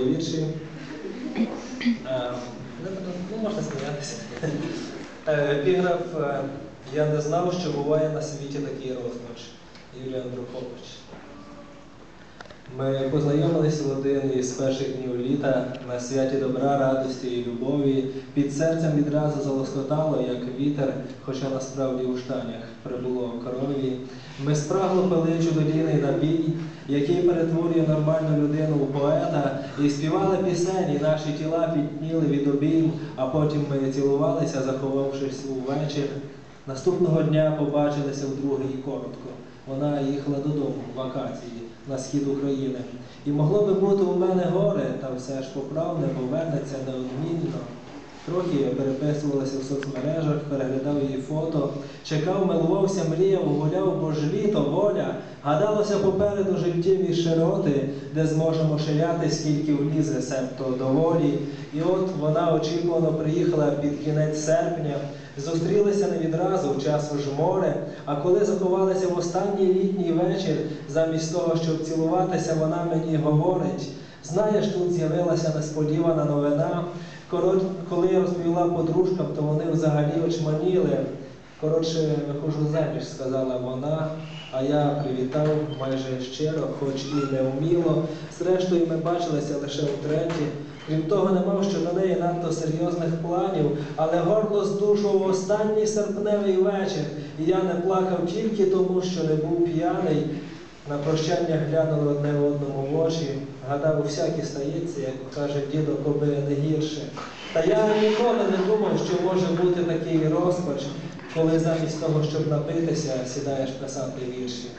вірші. Не Ну, можна сміятися. Е, Епіграф е, Я не знав, що буває на світі такий розпач. Юрій Андрукович. Ми познайомилися в один із перших днів літа на святі добра, радості і любові. Під серцем відразу залоскотало, як вітер, хоча насправді у штанях прибуло крові. Ми спрагло пили чудодійний напій, який перетворює нормальну людину у поета, і співали пісені, наші тіла підніли від обійм, а потім ми цілувалися, заховавшись у вечір. Наступного дня побачилися вдруге і коротко. Вона їхала додому в вакації на схід України. І могло би бути у мене горе, та все ж поправне повернеться неодмінно. Трохи переписувалися в соцмережах, переглядав її фото, чекав, милувався, мріяв, гуляв, бо ж літо, воля. Гадалося попереду життєві широти, де зможемо ширяти, скільки влізе, себто доволі. І от вона очікувано приїхала під кінець серпня. Зустрілися не відразу в час жморе, а коли заховалися в останній літній вечір, замість того, щоб цілуватися, вона мені говорить: знаєш, тут з'явилася несподівана новина. Коро- Коли я розповіла подружкам, то вони взагалі очманіли. Коротше, виходжу заміж, сказала вона, а я привітав майже щиро, хоч і не вміло. Зрештою, ми бачилися лише втретє. Крім того, не мав щодо неї надто серйозних планів, але горло здушував останній серпневий вечір, і я не плакав тільки тому, що не був п'яний. На прощання глянули одне одному в очі, гадав, всяке стається, як каже дідо, коби не гірше. Та я ніколи не думав, що може бути такий розпач, коли замість того, щоб напитися, сідаєш писати вірші.